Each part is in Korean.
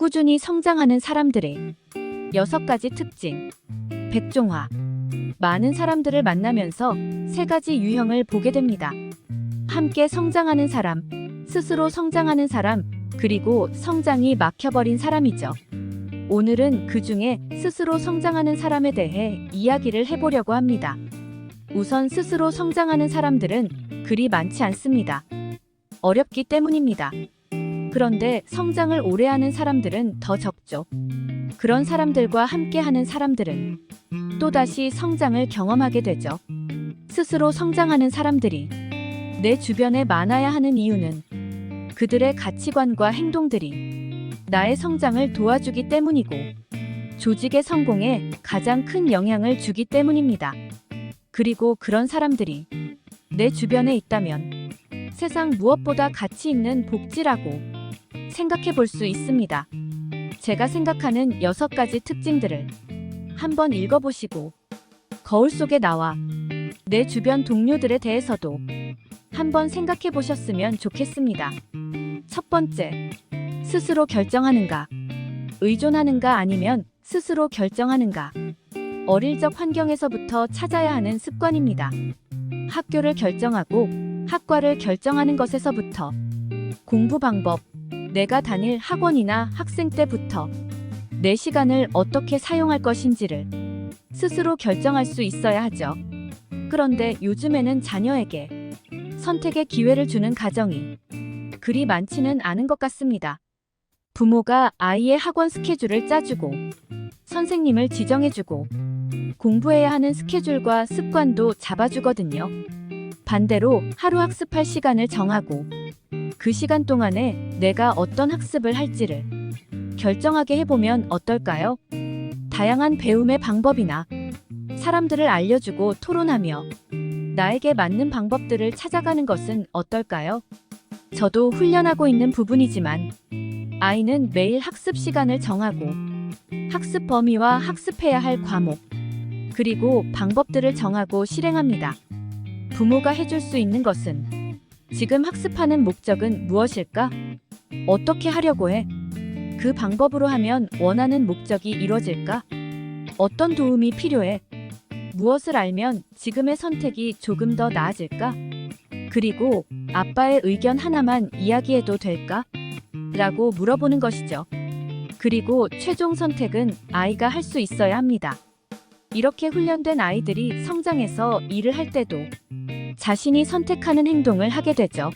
꾸준히 성장하는 사람들의 여섯 가지 특징. 백종화. 많은 사람들을 만나면서 세 가지 유형을 보게 됩니다. 함께 성장하는 사람, 스스로 성장하는 사람, 그리고 성장이 막혀버린 사람이죠. 오늘은 그 중에 스스로 성장하는 사람에 대해 이야기를 해보려고 합니다. 우선 스스로 성장하는 사람들은 그리 많지 않습니다. 어렵기 때문입니다. 그런데 성장을 오래 하는 사람들은 더 적죠. 그런 사람들과 함께 하는 사람들은 또다시 성장을 경험하게 되죠. 스스로 성장하는 사람들이 내 주변에 많아야 하는 이유는 그들의 가치관과 행동들이 나의 성장을 도와주기 때문이고 조직의 성공에 가장 큰 영향을 주기 때문입니다. 그리고 그런 사람들이 내 주변에 있다면 세상 무엇보다 가치 있는 복지라고 생각해 볼 수 있습니다. 제가 생각하는 여섯 가지 특징들을 한번 읽어보시고 거울 속에 나와 내 주변 동료들에 대해서도 한번 생각해 보셨으면 좋겠습니다. 첫 번째, 스스로 결정하는가? 의존하는가 아니면 스스로 결정하는가? 어릴 적 환경에서부터 찾아야 하는 습관입니다. 학교를 결정하고 학과를 결정하는 것에서부터 공부 방법, 내가 다닐 학원이나 학생 때부터 내 시간을 어떻게 사용할 것인지를 스스로 결정할 수 있어야 하죠. 그런데 요즘에는 자녀에게 선택의 기회를 주는 가정이 그리 많지는 않은 것 같습니다. 부모가 아이의 학원 스케줄을 짜주고 선생님을 지정해주고 공부해야 하는 스케줄과 습관도 잡아주거든요. 반대로 하루 학습할 시간을 정하고 그 시간 동안에 내가 어떤 학습을 할지를 결정하게 해보면 어떨까요? 다양한 배움의 방법이나 사람들을 알려주고 토론하며 나에게 맞는 방법들을 찾아가는 것은 어떨까요? 저도 훈련하고 있는 부분이지만 아이는 매일 학습 시간을 정하고 학습 범위와 학습해야 할 과목, 그리고 방법들을 정하고 실행합니다. 부모가 해줄 수 있는 것은 지금 학습하는 목적은 무엇일까? 어떻게 하려고 해? 그 방법으로 하면 원하는 목적이 이루어질까? 어떤 도움이 필요해? 무엇을 알면 지금의 선택이 조금 더 나아질까? 그리고 아빠의 의견 하나만 이야기해도 될까? 라고 물어보는 것이죠. 그리고 최종 선택은 아이가 할 수 있어야 합니다. 이렇게 훈련된 아이들이 성장해서 일을 할 때도 자신이 선택하는 행동을 하게 되죠.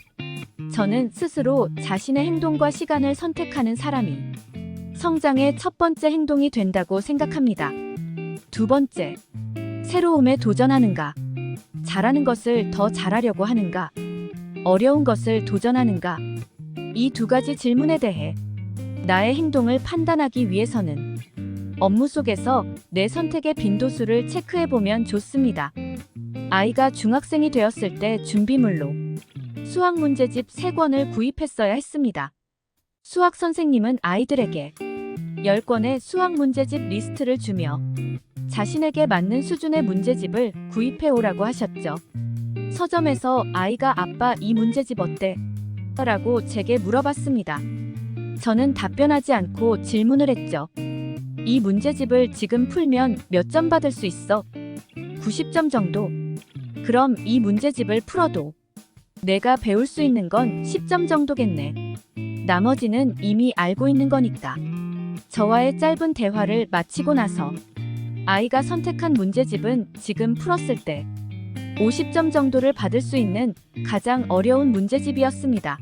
저는 스스로 자신의 행동과 시간을 선택하는 사람이 성장의 첫 번째 행동이 된다고 생각합니다. 두 번째, 새로움에 도전하는가? 잘하는 것을 더 잘하려고 하는가? 어려운 것을 도전하는가? 이 두 가지 질문에 대해 나의 행동을 판단하기 위해서는 업무 속에서 내 선택의 빈도수를 체크해 보면 좋습니다. 아이가 중학생이 되었을 때 준비물로 수학 문제집 3권을 구입했어야 했습니다. 수학 선생님은 아이들에게 10권의 수학 문제집 리스트를 주며 자신에게 맞는 수준의 문제집을 구입해 오라고 하셨죠. 서점에서 아이가 아빠 이 문제집 어때? 라고 제게 물어봤습니다. 저는 답변하지 않고 질문을 했죠. 이 문제집을 지금 풀면 몇 점 받을 수 있어? 90점 정도. 그럼 이 문제집을 풀어도 내가 배울 수 있는 건 10점 정도겠네. 나머지는 이미 알고 있는 거니까. 저와의 짧은 대화를 마치고 나서 아이가 선택한 문제집은 지금 풀었을 때 50점 정도를 받을 수 있는 가장 어려운 문제집이었습니다.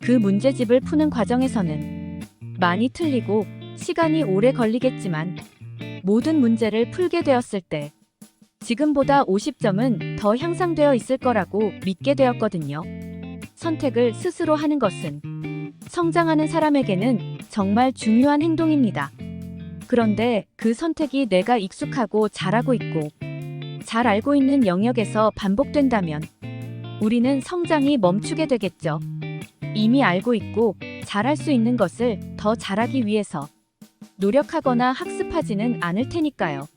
그 문제집을 푸는 과정에서는 많이 틀리고 시간이 오래 걸리겠지만 모든 문제를 풀게 되었을 때 지금보다 50점은 더 향상되어 있을 거라고 믿게 되었거든요. 선택을 스스로 하는 것은 성장하는 사람에게는 정말 중요한 행동입니다. 그런데 그 선택이 내가 익숙하고 잘하고 있고 잘 알고 있는 영역에서 반복된다면 우리는 성장이 멈추게 되겠죠. 이미 알고 있고 잘할 수 있는 것을 더 잘하기 위해서 노력하거나 학습하지는 않을 테니까요.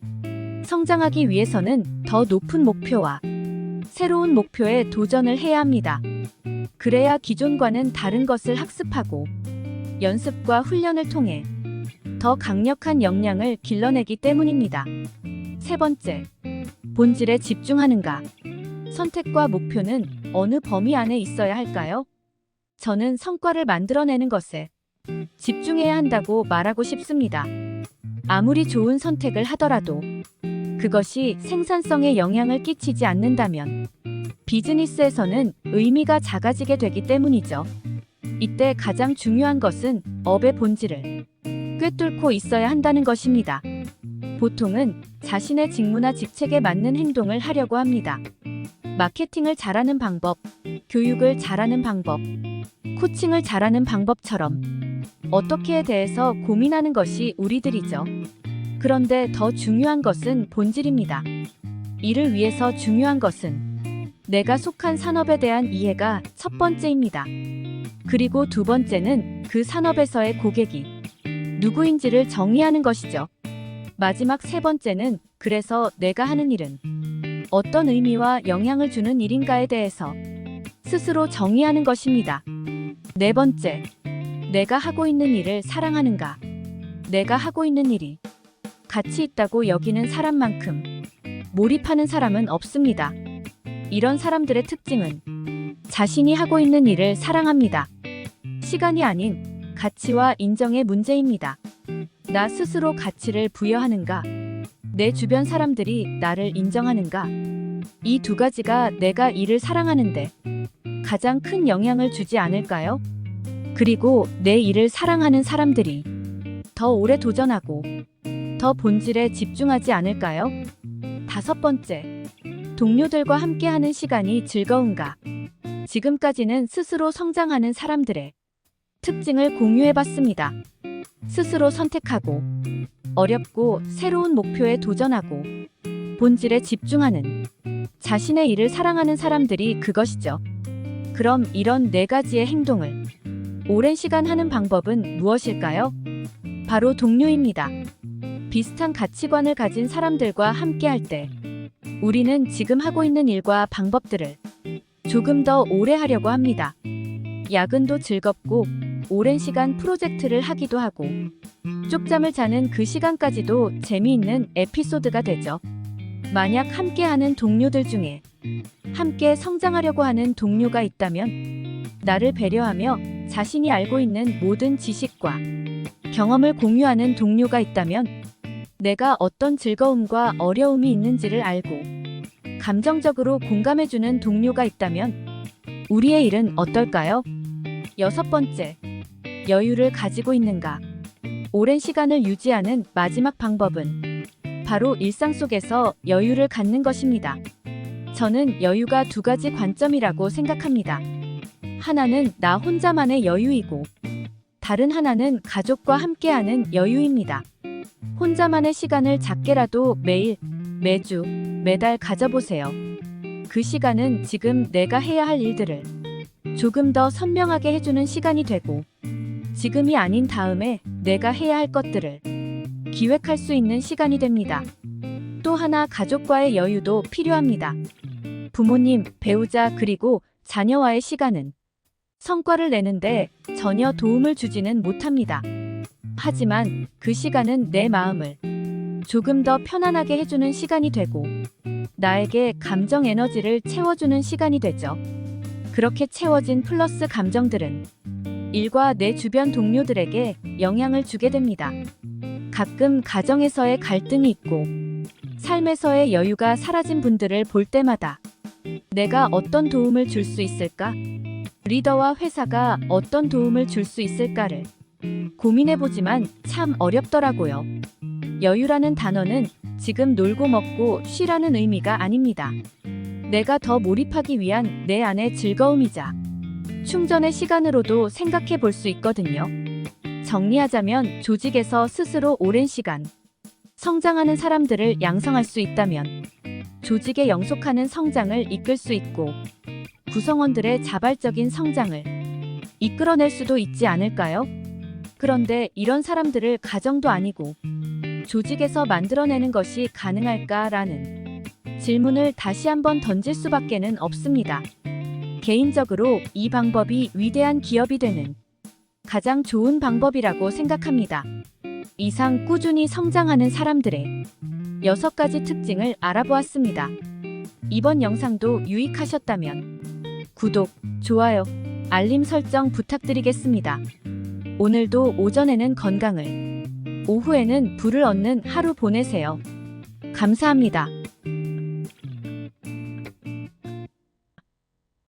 성장하기 위해서는 더 높은 목표와 새로운 목표에 도전을 해야 합니다. 그래야 기존과는 다른 것을 학습하고 연습과 훈련을 통해 더 강력한 역량을 길러내기 때문입니다. 세 번째, 본질에 집중하는가? 선택과 목표는 어느 범위 안에 있어야 할까요? 저는 성과를 만들어내는 것에 집중해야 한다고 말하고 싶습니다. 아무리 좋은 선택을 하더라도 그것이 생산성에 영향을 끼치지 않는다면 비즈니스에서는 의미가 작아지게 되기 때문이죠. 이때 가장 중요한 것은 업의 본질을 꿰뚫고 있어야 한다는 것입니다. 보통은 자신의 직무나 직책에 맞는 행동을 하려고 합니다. 마케팅을 잘하는 방법, 교육을 잘하는 방법, 코칭을 잘하는 방법처럼 어떻게에 대해서 고민하는 것이 우리들이죠. 그런데 더 중요한 것은 본질입니다. 이를 위해서 중요한 것은 내가 속한 산업에 대한 이해가 첫 번째입니다. 그리고 두 번째는 그 산업에서의 고객이 누구인지를 정의하는 것이죠. 마지막 세 번째는 그래서 내가 하는 일은 어떤 의미와 영향을 주는 일인가에 대해서 스스로 정의하는 것입니다. 네 번째, 내가 하고 있는 일을 사랑하는가? 내가 하고 있는 일이 가치 있다고 여기는 사람만큼 몰입하는 사람은 없습니다. 이런 사람들의 특징은 자신이 하고 있는 일을 사랑합니다. 시간이 아닌 가치와 인정의 문제입니다. 나 스스로 가치를 부여하는가? 내 주변 사람들이 나를 인정하는가? 이 두 가지가 내가 일을 사랑하는데 가장 큰 영향을 주지 않을까요? 그리고 내 일을 사랑하는 사람들이 더 오래 도전하고 더 본질에 집중하지 않을까요? 다섯 번째, 동료들과 함께하는 시간이 즐거운가? 지금까지는 스스로 성장하는 사람들의 특징을 공유해봤습니다. 스스로 선택하고 어렵고 새로운 목표에 도전하고 본질에 집중하는 자신의 일을 사랑하는 사람들이 그것이죠. 그럼 이런 네 가지의 행동을 오랜 시간 하는 방법은 무엇일까요? 바로 동료입니다. 비슷한 가치관을 가진 사람들과 함께 할 때 우리는 지금 하고 있는 일과 방법들을 조금 더 오래 하려고 합니다. 야근도 즐겁고 오랜 시간 프로젝트를 하기도 하고 쪽잠을 자는 그 시간까지도 재미있는 에피소드가 되죠. 만약 함께하는 동료들 중에 함께 성장하려고 하는 동료가 있다면 나를 배려하며 자신이 알고 있는 모든 지식과 경험을 공유하는 동료가 있다면 내가 어떤 즐거움과 어려움이 있는지를 알고 감정적으로 공감해주는 동료가 있다면 우리의 일은 어떨까요? 여섯 번째, 여유를 가지고 있는가? 오랜 시간을 유지하는 마지막 방법은 바로 일상 속에서 여유를 갖는 것입니다. 저는 여유가 두 가지 관점이라고 생각합니다. 하나는 나 혼자만의 여유이고, 다른 하나는 가족과 함께하는 여유입니다. 혼자만의 시간을 작게라도 매일, 매주, 매달 가져보세요. 그 시간은 지금 내가 해야 할 일들을 조금 더 선명하게 해주는 시간이 되고, 지금이 아닌 다음에 내가 해야 할 것들을 기획할 수 있는 시간이 됩니다. 또 하나 가족과의 여유도 필요합니다. 부모님, 배우자, 그리고 자녀와의 시간은 성과를 내는데 전혀 도움을 주지는 못합니다. 하지만 그 시간은 내 마음을 조금 더 편안하게 해주는 시간이 되고 나에게 감정 에너지를 채워주는 시간이 되죠. 그렇게 채워진 플러스 감정들은 일과 내 주변 동료들에게 영향을 주게 됩니다. 가끔 가정에서의 갈등이 있고 삶에서의 여유가 사라진 분들을 볼 때마다 내가 어떤 도움을 줄 수 있을까? 리더와 회사가 어떤 도움을 줄 수 있을까를 고민해보지만 참 어렵더라고요. 여유라는 단어는 지금 놀고 먹고 쉬라는 의미가 아닙니다. 내가 더 몰입하기 위한 내 안의 즐거움이자 충전의 시간으로도 생각해 볼 수 있거든요. 정리하자면 조직에서 스스로 오랜 시간 성장하는 사람들을 양성할 수 있다면 조직의 영속하는 성장을 이끌 수 있고 구성원들의 자발적인 성장을 이끌어낼 수도 있지 않을까요? 그런데 이런 사람들을 가정도 아니고 조직에서 만들어내는 것이 가능할까라는 질문을 다시 한번 던질 수밖에는 없습니다. 개인적으로 이 방법이 위대한 기업이 되는 가장 좋은 방법이라고 생각합니다. 이상 꾸준히 성장하는 사람들의 6가지 특징을 알아보았습니다. 이번 영상도 유익하셨다면 구독, 좋아요, 알림 설정 부탁드리겠습니다. 오늘도 오전에는 건강을, 오후에는 부를 얻는 하루 보내세요. 감사합니다.